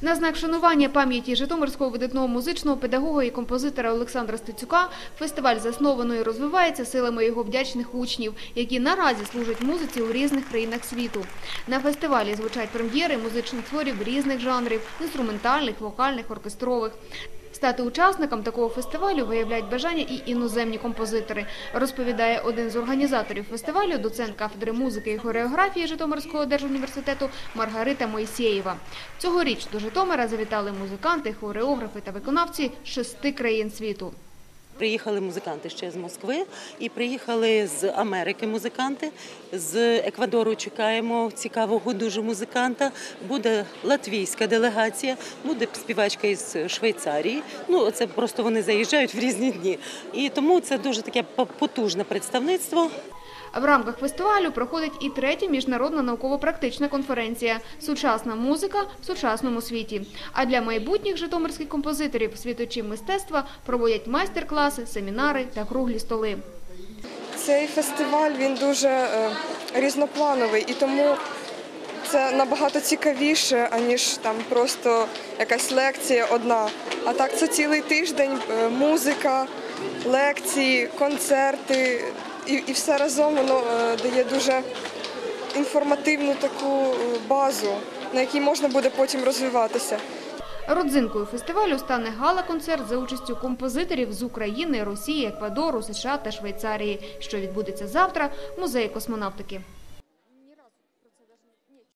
На знак шанування пам'яті Житомирського видатного музичного педагога і композитора Олександра Стецюка фестиваль засновано і розвивається силами його вдячних учнів, які наразі служать музиці у різних країнах світу. На фестивалі звучать прем'єри музичних творів різних жанрів – інструментальних, вокальних, оркестрових. Стати учасником такого фестивалю виявляють бажання і іноземні композитори, розповідає один з організаторів фестивалю, доцент кафедри музики і хореографії Житомирського держуніверситету Маргарита Моїсєєва. Цьогоріч до Житомира завітали музиканти, хореографи та виконавці шести країн світу. Приїхали музиканти ще з Москви і приїхали з Америки музиканти. З Еквадору чекаємо цікавого дуже музиканта. Буде латвійська делегація, буде співачка із Швейцарії. Ну це просто вони заїжджають в різні дні. І тому це дуже таке потужне представництво. В рамках фестивалю проходить і третя міжнародна науково-практична конференція «Сучасна музика в сучасному світі». А для майбутніх житомирських композиторів світочі мистецтва проводять майстер-класи, семінари та круглі столи. Цей фестиваль він дуже е, різноплановий і тому це набагато цікавіше, аніж там просто якась лекція одна. А так це цілий тиждень, е, музика, лекції, концерти і, і все разом воно е, дає дуже інформативну таку е, базу, на якій можна буде потім розвиватися. Родзинкою фестивалю стане гала-концерт за участю композиторів з України, Росії, Еквадору, США та Швейцарії, що відбудеться завтра в музеї космонавтики.